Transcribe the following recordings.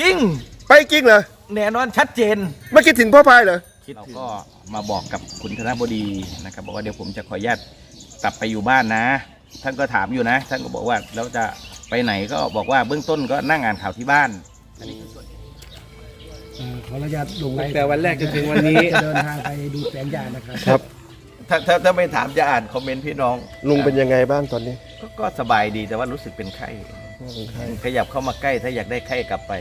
จริงไปจริงเหรอแน่นอนชัดเจน ไม่คิดถึงพ่อพายเหรอเราก็มาบอกกับคุณธนบดีนะครับบอกว่าเดี๋ยวผมจะขออนุญาตกลับไปอยู่บ้านนะ ท่านก็ถามอยู่นะ ท่านก็บอกว่าแล้วจะไปไหนก็บอกว่าเบื้องต้นก็นั่งอ่านข่าวที่บ้านอันนี้คือส่วนเอ่อขออนุญาตลงตั้งแต่วันแรกจนถึงวันนี้ จะเดินทางไปดูแปลงยานะครับ ครับถ้าถ้าถ้าไม่ถามจะอ่านคอมเมนต์พี่น้องลุงเป็นยังไงบ้างตอนนี้ ก็ก็สบายดีแต่ว่ารู้สึกเป็นไข้ ขยับเข้ามาใกล้ถ้าอยากได้ไข้กลับไป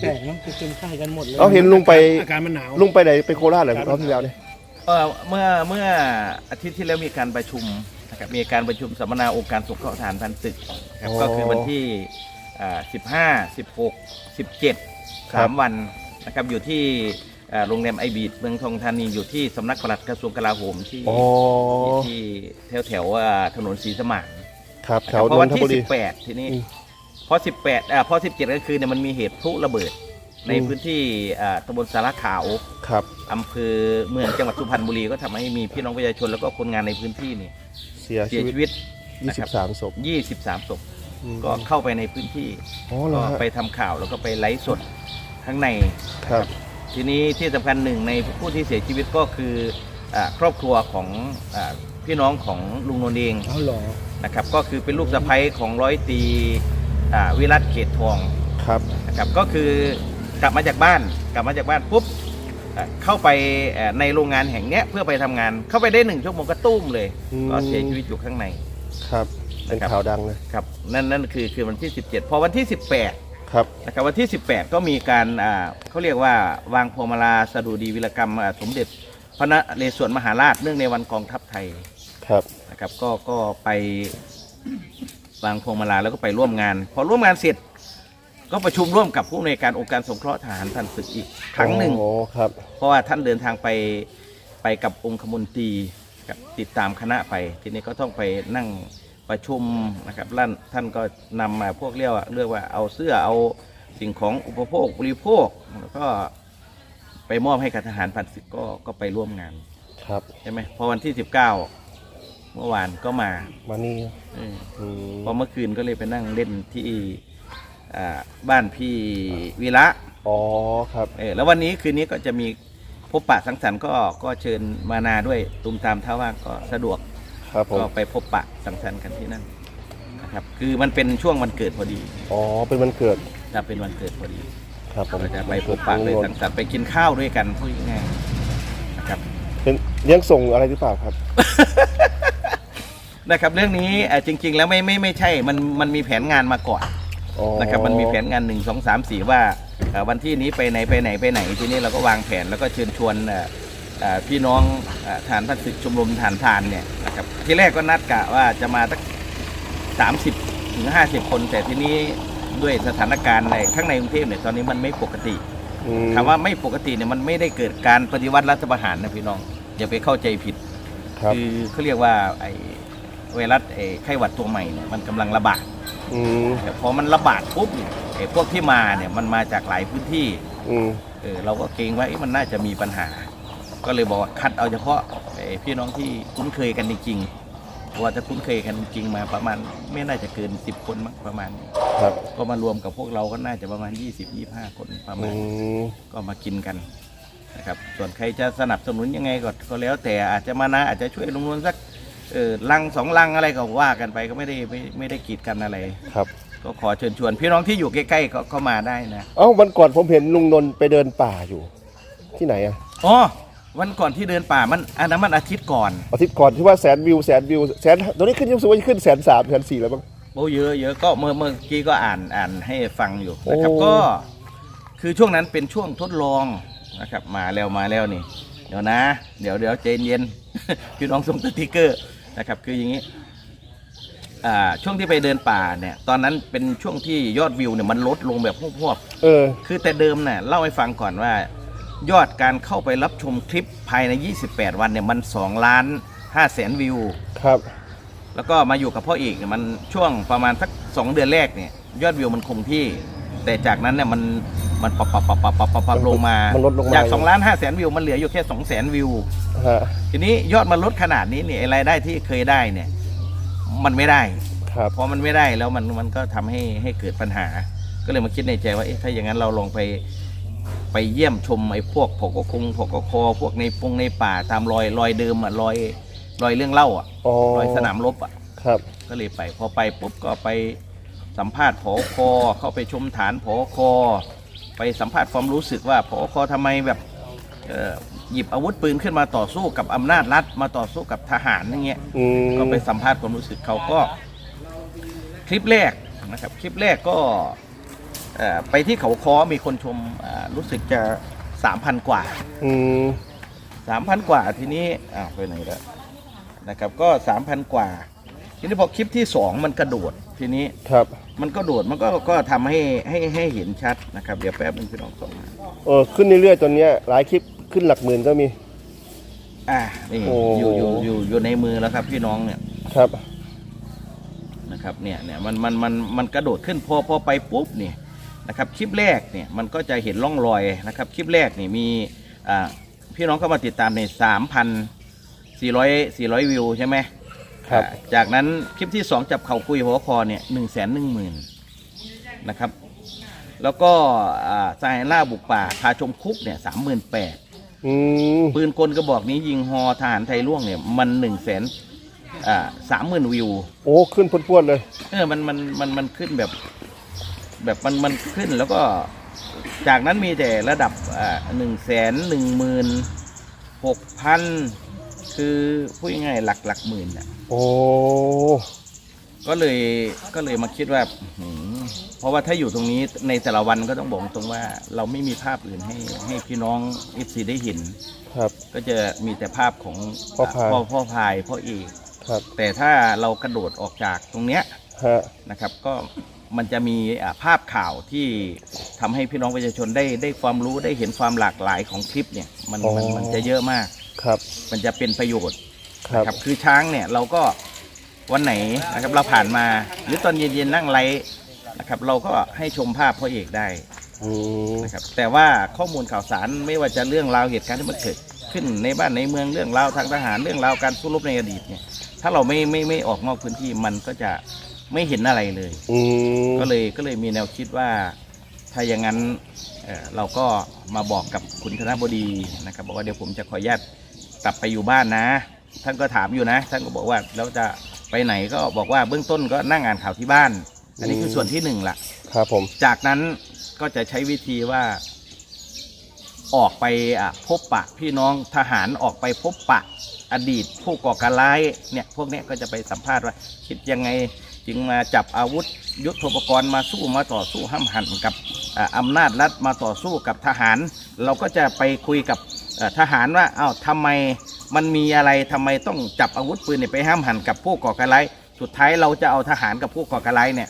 แปลกเนาะเป็นไข้กันหมดเลยเอาเห็นลุงไปอาการมันหนาวลุงไปไหนไปโคราชเหรอรอบที่แล้วเนี่ยเออเมื่อเมื่ออาทิตย์ที่แล้วมีการประชุมนะครับมีการประชุมสัมมนาองค์การสงเคราะห์ทหารพันศึกนะครับก็คือวันที่สิบห้าสิบหกสิบเจ็ดสามวันนะครับอยู่ที่อ่าโรงแรมไอบีดเมืองทองธานีอยู่ที่สำนักปลัดกระทรวงกลาโหมที่อ๋อที่แถวแถวๆอ่าถนนศรีสมาน ครับแถนะควรับเพนราะวันนทที่บุรี สิบแปดทีนี้อืม พอสิบแปดอ่าพอสิบเจ็ดก็คือเนี่ยมันมีเหตุพลุระเบิด ในอืมพื้นที่อ่าตำบลสารขาว ครับอำเภอเมืองจังหวัดสุพรรณบุรีก็ทำให้มีพี่น้องประชาชนแล้วก็คนงานในพื้นที่นี่เสียเสียชีชีวิตวิต23ศพ23ศพอืมก็เข้าไปในพื้นที่อ๋อเหรก็อฮะไปทำข่าวแล้วก็ไปไลฟ์สดข้างใน ครับทีนี้ที่สำคัญหนึ่งในผู้ที่เสียชีวิตก็คืออาครอบครัวของอา พี่น้องของลุงนนท์เองเอาเหรอนะครับ ก็คือเป็นลูกสะใภ้ของร้อยตรีอ่าวิรัตเขตทองครับ นะครับ ก็คือกลับมาจากบ้าน กลับมาจากบ้านปุ๊บเอ่อเข้าไปเอ่อในโรงงานแห่งเนี้ยเพื่อไปทำงาน เข้าไปได้หนึ่งชั่วโมงก็ตุ้มเลย อืม ก็เสียชีวิตอยู่ข้างใน ครับเป็นนะครับ ข่าวดังเลยครับนั่นนั่นคือคือวันที่ 17 พอวันที่ 18 ครับ นะครับวันที่ 18 ก็มีการอ่าเขาเรียกว่าวางพวงมาลาสดุดีวิรกรรมอ่าสมเด็จพระนเรศวรมหาราชเนื่องในวันกองทัพไทย ครับนะครับก็ก็ไปวางพวงมาลาแล้วก็ไปร่วมงาน พอร่วมงานเสร็จ ก็ประชุมร่วมกับผู้อำนวยการองค์การสงเคราะห์ทหารพันศึกอีกครั้งหนึ่งโอ้ครับ เพราะว่าท่านเดินทางไปไปกับองคมนตรีกับติดตามคณะไป ทีนี้ก็ต้องไปนั่งประชุมนะครับลั่นท่านก็นำมาพวกเรียกว่าเรียกว่าเอาเสื้อเอาสิ่งของอุปโภคบริโภคแล้วก็ไปมอบให้กับทหารพันศึกก็ก็ไปร่วมงานครับใช่ไหมพอวันที่19เมื่อวานก็มามานี่เอออืมพอเมื่อคืนก็เลยไปนั่งเล่นที่อ่าบ้านพี่วีระอ๋อครับ เออแล้ววันนี้คืนนี้ก็จะมีพบปะสังสรรค์ก็ก็เชิญมานาด้วยตุมตามท่าว่างก็สะดวกครับผมก็ไปพบปะสังสรรค์กันที่นั่นนะครับคือมันเป็นช่วงวันเกิดพอดีอ๋อเป็นวันเกิดถ้าเป็นวันเกิดพอดีครับผมก็จะไปพบปะไปสังสรรค์ไปกินข้าวด้วยกันพูดง่ายๆนะครับเป็นเลี้ยงส่งอะไรหรือเปล่าครับ นะครับเรื่องนี้เอ่อจริง ๆ แล้วไม่ไม่ไม่ใช่มันมันมีแผนงานมาก่อนอ๋อนะครับมันมีแผนงานหนึ่งสองสามสี่ว่าเอ่อวันที่นี้ไปไหนไปไหนไปไหนทีนี้เราก็วางแผนแล้วก็เชิญชวนเอ่อเอ่อพี่น้องเอ่อฐานพันศึกชมรมฐานทานเนี่ยนะครับที่แรกก็นัดกะว่าจะมาสักสามสิบถึงห้าสิบคน แต่ทีนี้ด้วยสถานการณ์ในข้างในกรุงเทพเนี่ยตอนนี้มันไม่ปกติ อืมคำว่าไม่ปกติเนี่ยมันไม่ได้เกิดการปฏิวัติรัฐประหารนะพี่น้องอย่าไปเข้าใจผิดครับคือเขาเรียกว่าไอ้ ไวรัสไอ้ไข้หวัดตัวใหม่เนี่ยมันกำลังระบาดอืมแต่พอมันระบาดปุ๊บเนี่ยไอ้พวกที่มาเนี่ยมันมาจากหลายพื้นที่อืมเออเราก็เกรงว่าเอ๊ะมันน่าจะมีปัญหา ก็เลยบอกว่าคัดเอาเฉพาะไอ้พี่น้องที่คุ้นเคยกันจริงๆเพราะว่าจะคุ้นเคยกันจริงๆมาประมาณไม่น่าจะเกิน 10 คนมั้งประมาณนี้ครับก็มารวมกับพวกเราก็น่าจะประมาณ 20-25 คนประอืมาณมก็มากินกันนะครับ ส่วนใครจะสนับสนุนยังไงก็ก็แล้วแต่อาจจะมานะอาจจะช่วยลงนวนสัก เออลังสองลังอะไรก็ว่ากันไปก็ไม่ได้ไม่ไม่ได้กีดกันอะไร ครับ ก็ขอเชิญชวน พี่น้องที่อยู่ใกล้ๆก็ก็มาได้นะเอ้าวันก่อนผมเห็นลุงนนท์ไปเดินป่าอยู่ ที่ไหนอะอ๋อวันก่อนที่เดินป่ามันอันนั้นมันอาทิตย์ก่อนอาทิตย์ก่อนที่ว่าแสนวิวแสนวิวแสนตอนนี้ขึ้นยังสูงว่าจะขึ้นแสนสามแสนสี่แล้วบ้าง โอ้เยอะเยอะก็เมื่อเมื่อกี้ก็อ่านอ่านให้ฟังอยู่นะครับโอ้ ก็ คือช่วงนั้นเป็นช่วงทดลองนะครับ มาแล้วมาแล้วนี่เดี๋ยวนะ เดี๋ยวเดี๋ยวใจเย็นพี่น้องส่งสติกเกอร์นะครับ คืออย่างนี้อ่าช่วงที่ไปเดินป่าเนี่ย ตอนนั้นเป็นช่วงที่ยอดวิวเนี่ยมันลดลงแบบพวบเออๆคือแต่เดิมเนี่ยเล่าให้ฟังก่อนว่า ยอดการเข้าไปรับชมคลิปภายใน 28 วันเนี่ยมัน 2 ล้าน5แสนวิว ครับ แล้วก็มาอยู่กับพ่อเอกเนี่ยมันช่วงประมาณสักสองเดือนแรกเนี่ยยอดวิวมันคงที่ แต่จากนั้นเนี่ยมัน มันปับปับปับปับปับปับปับลงมา มันลดลงมาจาก2ล้าน5แสนวิวมันเหลืออยู่แค่2แสนวิว ฮะทีนี้ยอดมันลดขนาดนี้เนี่ยไอ้รายได้ที่เคยได้เนี่ย มันไม่ได้ ครับ พอมันไม่ได้แล้วมันมันก็ทำให้ให้เกิดปัญหา ก็เลยมาคิดในใจว่าเอ๊ะถ้าอย่างนั้นเราลองไปไปเยี่ยมชมไอ้พวกผกคงผกคอพวกในปงในป่าตามรอยรอยเดิมอะรอยรอยเรื่องเล่าอะอ๋อรอยสนามรบอะ ครับ ก็เลยไปพอไปปุ๊บก็ไปสัมภาษณ์ผอคอเข้าไปชมฐานผอคอ ไปสัมภาษณ์ความรู้สึกว่าผอคอทำไมแบบเอ่อหยิบอาวุธปืนขึ้นมาต่อสู้กับอำนาจรัฐมาต่อสู้กับทหารอย่างเงี้ยอืมก็ไปสัมภาษณ์ความรู้สึกเขาก็ คลิปแรกนะครับ คลิปแรกก็เอ่อไปที่เขาคอมีคนชมอ่ารู้สึกจะสามพันกว่าอืมสามพันกว่าทีนี้อ้าวไปไหนแล้วนะครับ ก็สามพันกว่า ทีนี้พอคลิปที่สองมันกระโดด ทีนี้ครับ มันก็โดดมันก็ก็ทำให้ให้ให้เห็นชัดนะครับ เดี๋ยวแป๊บนึงพี่น้องส่งมาเออขึ้นเรื่อยๆตอนเนี้ยหลายคลิปขึ้นหลักหมื่นก็มี อ่านี่โอ้ อยู่อยู่อยู่อยู่ในมือแล้วครับพี่น้องเนี่ยครับ นะครับเนี่ยเนี่ยมันมันมันมันกระโดดขึ้นพอพอไปปุ๊บเนี่ยนะครับคลิปแรกเนี่ยมันก็จะเห็นร่องรอยนะครับคลิปแรกเนี่ยมีอ่าพี่น้องเข้ามาติดตามในสามพันสี่ร้อยสี่ร้อยวิวใช่ไหม ครับอ่าจากนั้นคลิปที่สองจับเข่าคุยหัวคอเนี่ยหนึ่งแสนหนึ่งหมื่นนะครับ แล้วก็อ่าสายล่าบุกป่าพาชมคุกเนี่ยสามหมื่นแปดอืมปืนกลกระบอกนี้ยิงฮอทหารไทยล่วงเนี่ยมันหนึ่งแสนอ่าสามหมื่นวิว โอ้ขึ้นพรวดๆเลย เออมันมันมันมันขึ้นแบบ แบบมันมันขึ้นแล้วก็จากนั้นมีแต่ระดับอ่าหนึ่งแสนหนึ่งหมื่นหกพัน คือพูดง่ายๆหลักหลักหมื่นน่ะ โอ้ ก็เลยก็เลยมาคิดว่าอื้อหือเพราะว่าถ้าอยู่ตรงนี้ในแต่ละวันก็ต้องบอกตรงว่าเราไม่มีภาพอื่นให้ให้พี่น้องเอฟซีได้เห็น ครับ ก็จะมีแต่ภาพของพ่อพาย พ่อพ่อพายพ่อเอกครับ แต่ถ้าเรากระโดดออกจากตรงเนี้ย ฮะ นะครับก็มันจะมีอ่าภาพข่าวที่ทำให้พี่น้องประชาชนได้ได้ความรู้ได้เห็นความหลากหลายของคลิปเนี่ยมันมันมันจะเยอะมาก ครับ มันจะเป็นประโยชน์ครับนะครับคือช้างเนี่ยเราก็วันไหนนะครับเราผ่านมาหรือตอนเย็นๆนั่งไลฟ์นะครับ เราก็ให้ชมภาพพ่อเอกได้อืมนะครับแต่ว่าข้อมูลข่าวสารไม่ว่าจะเรื่องราวเหตุการณ์ที่มันเกิดขึ้นในบ้านในเมืองเรื่องราวทางทหารเรื่องราวการสู้รบในอดีตเนี่ย ถ้าเราไม่ไม่ไม่ออกนอกพื้นที่มันก็จะไม่เห็นอะไรเลย อืมก็เลยก็เลยมีแนวคิดว่า ถ้าอย่างนั้นเอ่อเราก็มาบอกกับคุณธนบดีนะครับ บอกว่าเดี๋ยวผมจะขออนุญาต กลับไปอยู่บ้านนะ ท่านก็ถามอยู่นะ ท่านก็บอกว่าแล้วจะไปไหนก็บอกว่าเบื้องต้นก็นั่งอ่านข่าวที่บ้าน อันนี้คือส่วนที่หนึ่งละครับผม จากนั้นก็จะใช้วิธีว่า ออกไปอะพบปะพี่น้องทหารออกไปพบปะอดีตผู้ก่อการร้ายเนี่ยพวกเนี้ยก็จะไปสัมภาษณ์ว่าคิดยังไงจึงมาจับอาวุธ ยุทโธปกรณ์มาสู้มาต่อสู้ห้ามหันกับอ่าอำนาจรัฐมาต่อสู้กับทหาร เราก็จะไปคุยกับเอ่อ ทหารว่าอ้าวทำไมมันมีอะไรทำไมต้องจับอาวุธปืนเนี่ยไปห้ามหันกับผู้ก่อการร้ายสุดท้ายเราจะเอาทหารกับผู้ก่อการร้ายเนี่ย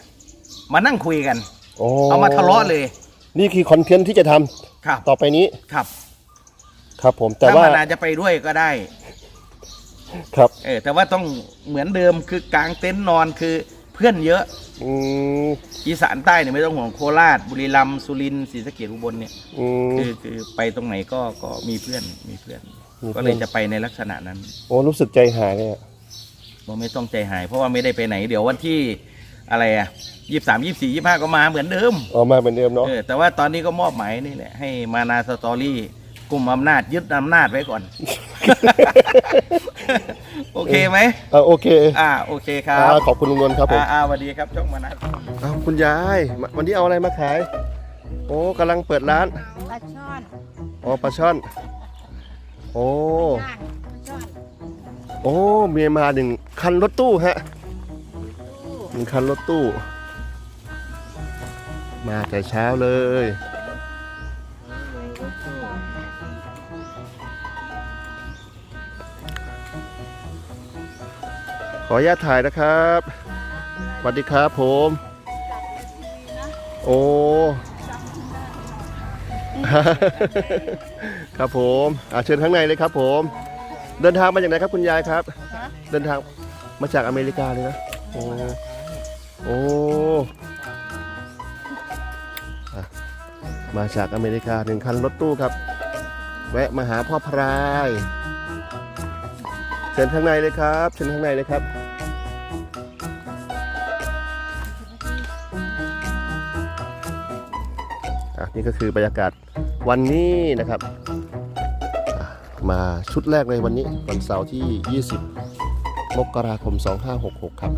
มานั่งคุยกันโอ้เอามาทะเลาะเลย นี่คือคอนเทนต์ที่จะทำครับ ต่อไปนี้ครับ ครับผมแต่ถ้าว่ามานาจะไปด้วยก็ได้ ครับ เออแต่ว่าต้องเหมือนเดิมคือกางเต็นท์นอนคือเพื่อนเยอะ อืมอีสานใต้เนี่ยไม่ต้องห่วงโคราช บุรีรัมย์สุรินทร์ศรีสะเกษอุบลเนี่ยอืม คือคือไปตรงไหนก็ก็มีเพื่อนมีเพื่อน มีเพื่อน ก็เลยจะไปในลักษณะนั้นโอ้รู้สึกใจหายเลยอะเราไม่ต้องใจหาย เพราะว่าไม่ได้ไปไหนเดี๋ยววันที่อะไรอะยี่สามยี่สี่ยี่ห้าก็มาเหมือนเดิมออกมาเหมือนเดิมเนาะเออแต่ว่าตอนนี้ก็มอบหมายนี่แหละให้มานาสตอรี่กลุ่มอำนาจยึดอำนาจไว้ก่อน โอเคไหมอ่าโอเคอ่าโอเคครับอ่าขอบคุณลุงนนท์ครับผมอ่าอ่าสวัสดีครับช่องมานาอ้าวคุณยายมาวันนี้เอาอะไรมาขาย โอ้กำลังเปิดร้านปลาช่อนอ๋อปลาช่อน โอ้ย่างปลาช่อนโอ้เมียมาหนึ่งคันรถตู้ฮะตู้หนึ่งคันรถตู้ มาแต่เช้าเลย ออนุญาตถ่ายนะครับสวัสดีครับผม โอ้ครับผมอ่าเชิญข้างในเลยครับ ผม เดินทางมาจากไหนครับคุณยายครับ เดินทางมาจากอเมริกาเลยนะโอ้โอ้มาจากอเมริกาหนึ่งคันรถตู้ครับ แวะมาหาพ่อพรายเชิญข้างในเลยครับเชิญข้างในเลยครับ อะนี่ก็คือบรรยากาศวันนี้นะครับ มาชุดแรกเลยวันนี้วันเสาร์ที่ 20 มกราคม 2566 ครับ